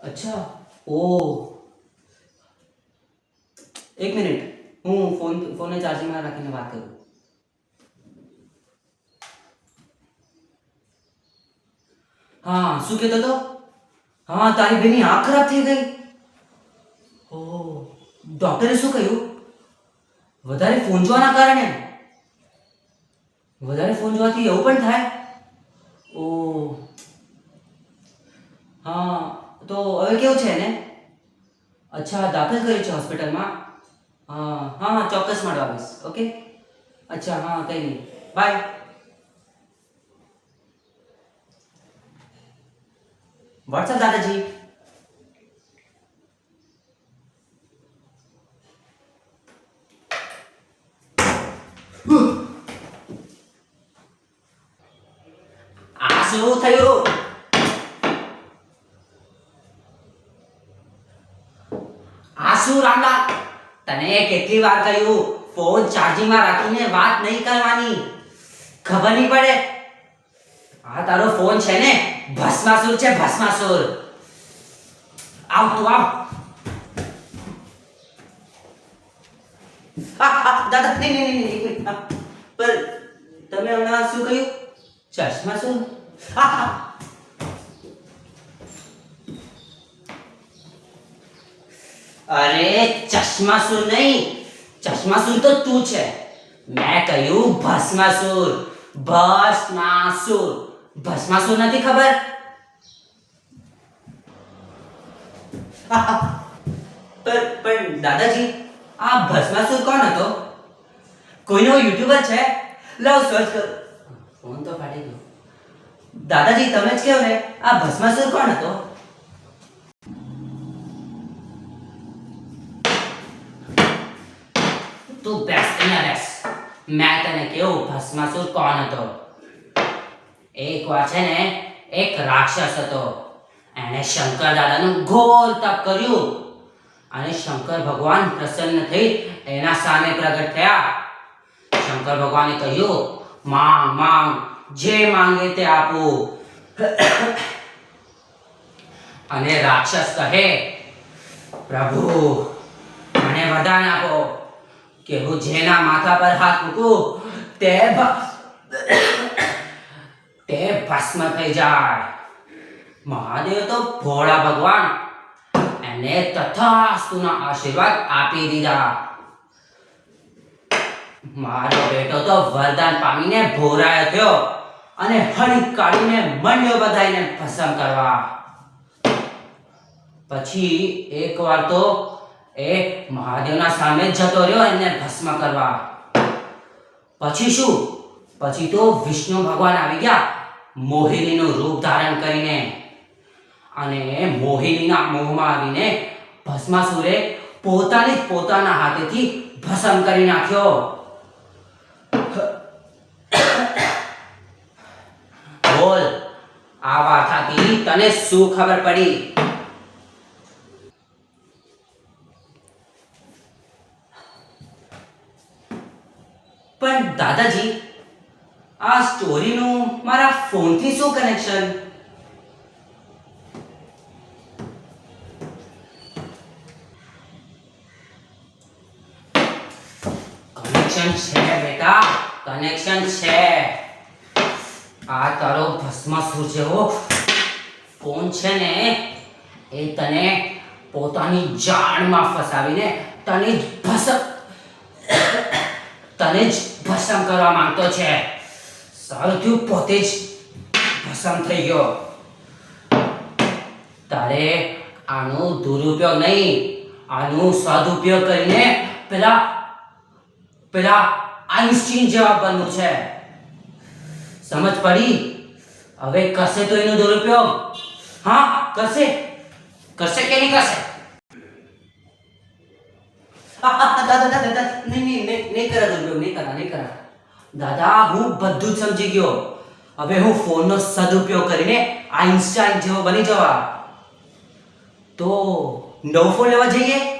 અચ્છા ઓ એક મિનિટ હું ફોન ફોનને ચાર્જિંગમાં રાખીને વાત કરું હા શું કહેતો હતો હા તારી બેની આંખ ખરાબ થઈ ગઈ ઓ ડોક્ટરે શું કહ્યું વધારે ફોન જોવાના કારણે વધારે ફોન જોવાથી એવું પણ થાય ઓ હા તો હવે કેવું છે ને અચ્છા, દાખલ કર્યું છે હોસ્પિટલમાં? હા હા, ચોક્કસ મળવા આવીશ, ઓકે? અચ્છા, હા, કંઈ નહીં. બાય. વોટ્સઅપ દાદાજી? આ શું થયું આ શું રામલાલ તને કેટલી વાર કહ્યું ફોન ચાર્જિંગમાં રાખીને વાત નહીં કરવાની. ખબર નહીં પડે. આ તારો ફોન છે ને ભસ્માસુર છે ભસ્માસુર. આવ તું આવ. દાદા નહીં નહીં નહીં, નહીં તમે હમણાં શું કહ્યું? ચશ્માસુર? હા હા. અરે ચશ્માસુર નહીં. ચશ્માસુર તો તું છે. મેં કહ્યું ભસ્માસુર. ભસ્માસુર. ભસ્માસુર નથી ખબર? પણ પણ દાદાજી આ ભસ્માસુર કોણ હતો? કોઈનો યુટ્યુબર છે? લાવ સર્ચ કર. ફોન તો ફાટી ગયો. દાદાજી તમે જ કહો ને આ ભસ્માસુર કોણ હતો તું બેસ મેં તને કેવું ભસ્માસુર કોણ હતો? એક વાર છે ને, એક રાક્ષસ હતો. એણે શંકર દાદાનું ઘોર તપ કર્યું. અને શંકર ભગવાન પ્રસન્ન થઈ એના સામે પ્રગટ થયા. શંકર ભગવાને કહ્યું, માંગ માંગ, જે માંગે તે આપું. અને રાક્ષસ કહે, પ્રભુ, મને વરદાન આપો. કે હું જેના માથા પર હાથ મૂકું, તે તે ભસ્મ થઈ જાય. મહાદેવ તો ભોળા ભગવાન. એને તથાસ્તુના આશીર્વાદ આપી દીધા. મારો બેટો તો વરદાન પામીને ભોરાયો થયો અને હળી કાઢીને મંડ્યો બધાઈને ભસ્મ કરવા. પછી એકવાર તો એ, મહાદેવના સામે જ જતો રહ્યો એને ભસ્મ કરવા. પછી શું? પછી તો વિષ્ણુ ભગવાન આવી ગયા, મોહિનીનું રૂપ ધારણ કરીને. અને મોહિનીના મોહમાં આવીને ભસ્માસુરે પોતાને પોતાના હાથેથી ભસ્મ કરી નાખ્યો. બોલ, આ વાર્તાથી તને શું ખબર પડી? પણ દાદાજી, આ સ્ટોરીનું મારા ફોનથી શું કનેક્શન કનેક્શન છે બેટા કનેક્શન છે. આ તારો ભસ્માસુર હો. ફોન છે ને, એ તને પોતાની જાળમાં ફસાવીને તને જ ભસ્મ તને જ ભસ્મ કરવા માંગતો છે સારું થયું પોતે જ ભસ્મ થઈ ગયો તારે આનો દુરુપયોગ નહીં આનો સદુપયોગ કરીને પેલા પેલા આઈન્સ્ટીન જેવા બનવું છે સમજ પડી હવે કરશે તો એનો દુરુપયોગ હા કરશે કરશે કે નહીં કરશે દાદા નહીં કરા દુરુપયોગ નહીં કરા નહીં કરા દાદા, હું બધું જ સમજી ગયો. હવે હું ફોનનો સદુપયોગ કરીને આઈન્સ્ટાઈન જેવો બની જવા. તો નવો ફોન લેવા જઈએ?